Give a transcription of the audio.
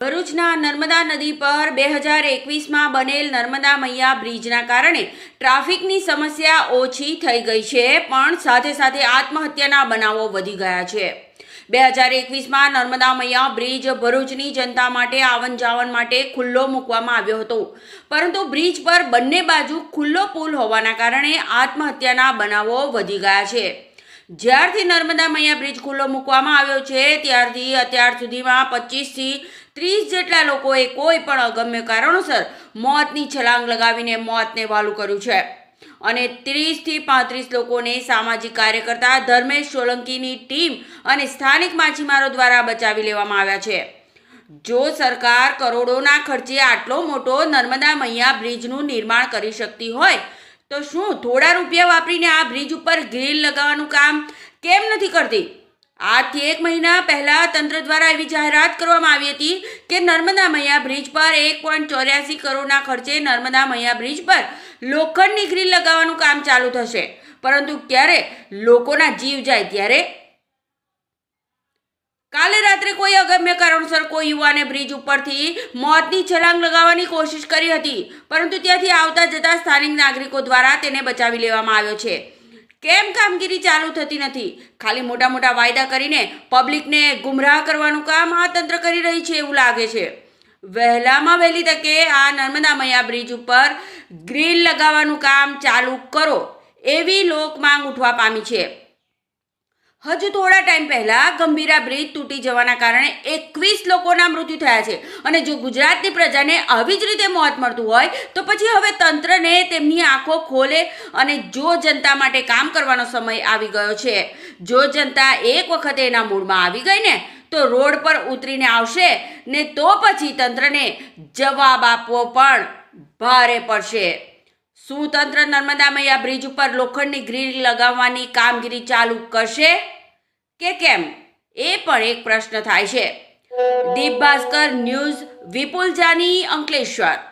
ભરૂચના નર્મદા નદી પર બે હજાર એકવીસમાં બનેલ નર્મદા મૈયા બ્રિજના કારણે ટ્રાફિકની સમસ્યા ઓછી થઈ ગઈ છે, પણ સાથે સાથે આત્મહત્યાના બનાવો વધી ગયા છે. બે હજાર એકવીસમાં નર્મદા મૈયા બ્રિજ ભરૂચની જનતા માટે આવન જાવન માટે ખુલ્લો મૂકવામાં આવ્યો હતો. પરંતુ બ્રિજ પર બંને બાજુ ખુલ્લો પુલ હોવાના કારણે આત્મહત્યાના બનાવો વધી ગયા છે. જ્યારથી નર્મદા મૈયા બ્રિજ ખુલ્લો મૂકવામાં આવ્યો છે, ત્યારથી અત્યાર સુધીમાં પચીસથી ત્રીસ જેટલા લોકોએ કોઈ પણ અગમ્ય કારણોસર મોતની છલાંગ લગાવીને મોતને વાલું કર્યું છે. અને ત્રીસથી પાંત્રીસ લોકોને સામાજિક કાર્યકર્તા ધર્મેશ સોલંકીની ટીમ અને સ્થાનિક માછીમારો દ્વારા બચાવી લેવામાં આવ્યા છે. જો સરકાર કરોડોના ખર્ચે આટલો મોટો નર્મદા મૈયા બ્રિજનું નિર્માણ કરી શકતી હોય તો શું, થોડા રૂપિયા વાપરીને આ બ્રિજ ઉપર ગ્રીલ લગાવવાનું કામ કેમ નથી કરતી? આજથી એક મહિના પહેલાં તંત્ર દ્વારા એવી જાહેરાત કરવામાં આવી હતી કે નર્મદા મૈયા બ્રિજ પર એક પોઈન્ટ ચોર્યાસી કરોડના ખર્ચે નર્મદા મૈયા બ્રિજ પર લોખંડની ગ્રીલ લગાવવાનું કામ ચાલુ થશે. પરંતુ ક્યારે લોકોના જીવ જાય, ત્યારે કાલે રાત્રે કોઈ અગમ્ય કારણસર કોઈ યુવાને બ્રિજ ઉપરથી મોતની છલાંગ લગાવવાની કોશિશ કરી હતી, પરંતુ ત્યાંથી આવતા જતા સ્થાનિક નાગરિકો દ્વારા તેને બચાવી લેવામાં આવ્યો છે. કેમ કામગીરી ચાલુ થતી નથી? ખાલી મોટા મોટા વાયદા કરીને પબ્લિકને ગુમરાહ કરવાનું કામ આ તંત્ર કરી રહી છે એવું લાગે છે. વહેલામાં વહેલી તકે આ નર્મદા મૈયા બ્રિજ ઉપર ગ્રીલ લગાવવાનું કામ ચાલુ કરો, એવી લોક માંગ ઉઠવા પામી છે. હજુ થોડા ટાઈમ પહેલા ગંભીરા બ્રિજ તૂટી જવાના કારણે એકવીસ લોકોના મૃત્યુ થયા છે. અને જો ગુજરાતની પ્રજાને આવી જ રીતે મોત મળતું હોય, તો પછી હવે તંત્રને તેમની આંખો ખોલે અને જો જનતા માટે કામ કરવાનો સમય આવી ગયો છે. જો જનતા એક વખત એના મૂળમાં આવી ગઈ ને, તો રોડ પર ઉતરીને આવશે ને તો પછી તંત્રને જવાબ આપવો પણ ભારે પડશે. શું તંત્ર નર્મદા મૈયા બ્રિજ ઉપર લોખંડની ગ્રીલ લગાવવાની કામગીરી ચાલુ કરશે કે કેમ? એ પણ એક પ્રશ્ન થાય છે. દીપ ભાસ્કર ન્યૂઝ વિપુલ જાની અંકલેશ્વર.